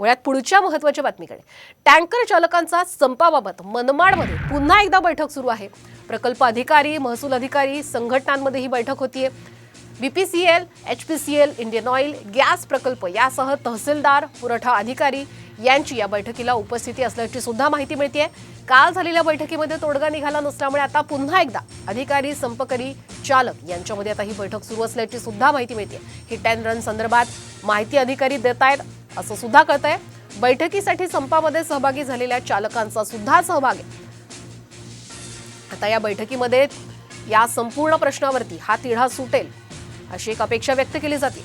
वळ्यात पुढच्या महत्त्वाच्या बातमीकडे. टँकर चालकांचा संपाबाबत मनमाडमध्ये पुन्हा एकदा बैठक सुरू आहे. प्रकल्प अधिकारी महसूल अधिकारी संघटनांमध्ये ही बैठक होतीये. BPCL L Indian oil gas प्रकल्प यासह तहसीलदार पुरवठा अधिकारी यांची या बैठकीला उपस्थिती असल्याची सुद्धा माहिती मिळते काल झालेल्या बैठकीमध्ये तोडगा निघाला नसल्यामुळे आता पुन्हा एकदा अधिकारी संपकरी चालक यांच्यामध्ये आता ही बैठक सुरू असल्याची सुद्धा माहिती मिळते हिट अँड रन संदर्भात माहिती अधिकारी देत आहेत असं सुद्धा कळतंय. बैठकीसाठी संपामध्ये सहभागी झालेल्या चालकांचा सुद्धा सहभाग आहे. आता या बैठकीमध्ये या संपूर्ण प्रश्नावरती हा तिढा सुटेल अशी एक अपेक्षा व्यक्त केली जाते.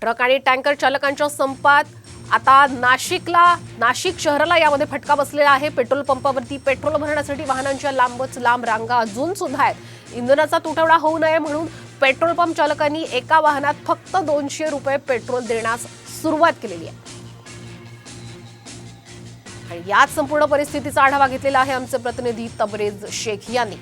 ट्रक आणि टँकर चालकांच्या संपात आता नाशिकला नाशिक शहराला यामध्ये फटका बसलेला आहे. पेट्रोल पंपावरती पेट्रोल भरण्यासाठी वाहनांच्या लांबच लांब रांगा अजून सुद्धा आहेत. इंधनाचा तुटवडा होऊ नये म्हणून पेट्रोल पंप चालकांनी एका वाहनात फक्त दोनशे रुपये पेट्रोल देण्यास सुरुवात केलेली आहे. आणि याच संपूर्ण परिस्थितीचा आढावा घेतलेला आहे आमचे प्रतिनिधी तबरेज शेख यांनी.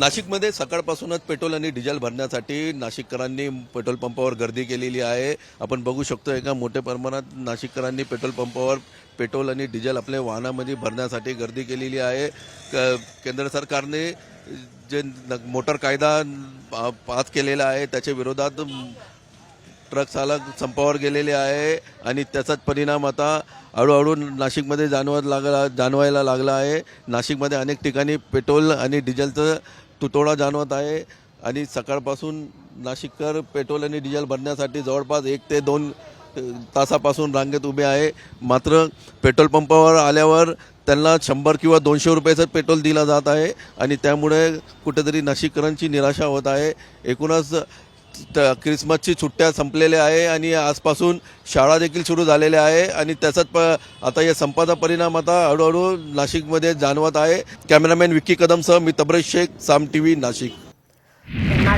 नाशिकमध्ये सकाळपासूनच पेट्रोल आणि डिझेल भरण्यासाठी नाशिककरांनी पेट्रोल पंपावर गर्दी केलेली आहे. आपण बघू शकतो एका मोठ्या प्रमाणात नाशिककरांनी पेट्रोल पंपावर पेट्रोल आणि डिझेल आपल्या वाहनामध्ये भरण्यासाठी गर्दी केलेली आहे. क- केंद्र सरकारने जे न- कायदा पास केलेला आहे त्याच्या विरोधात ट्रक चालक संपावर गेलेले आहे आणि त्याचाच परिणाम आता हळूहळू नाशिकमध्ये जाणवत लागला जाणवायला लागला आहे. नाशिकमध्ये अनेक ठिकाणी पेट्रोल आणि डिझेलचं तुटवडा जाणवत आहे आणि सकाळपासून नाशिककर पेट्रोल आणि डिझेल भरण्यासाठी जवळपास एक ते दोन तासापासून रांगेत उभे आहे. मात्र पेट्रोल पंपावर आल्यावर त्यांना शंभर किंवा दोनशे रुपयाचं पेट्रोल दिलं जात आहे आणि त्यामुळे कुठेतरी नाशिककरांची निराशा होत आहे. एकूणच क्रिसमसची सुट्ट्या संपलेल्या आहे आणि आजपासून शाळा देखील सुरू झालेल्या आहे आणि त्याचाच प आता या संपाचा परिणाम आता हळूहळू नाशिकमध्ये जाणवत आहे. कॅमेरामॅन विक्की कदमसह मी तबरेज शेख साम टी व्ही नाशिक.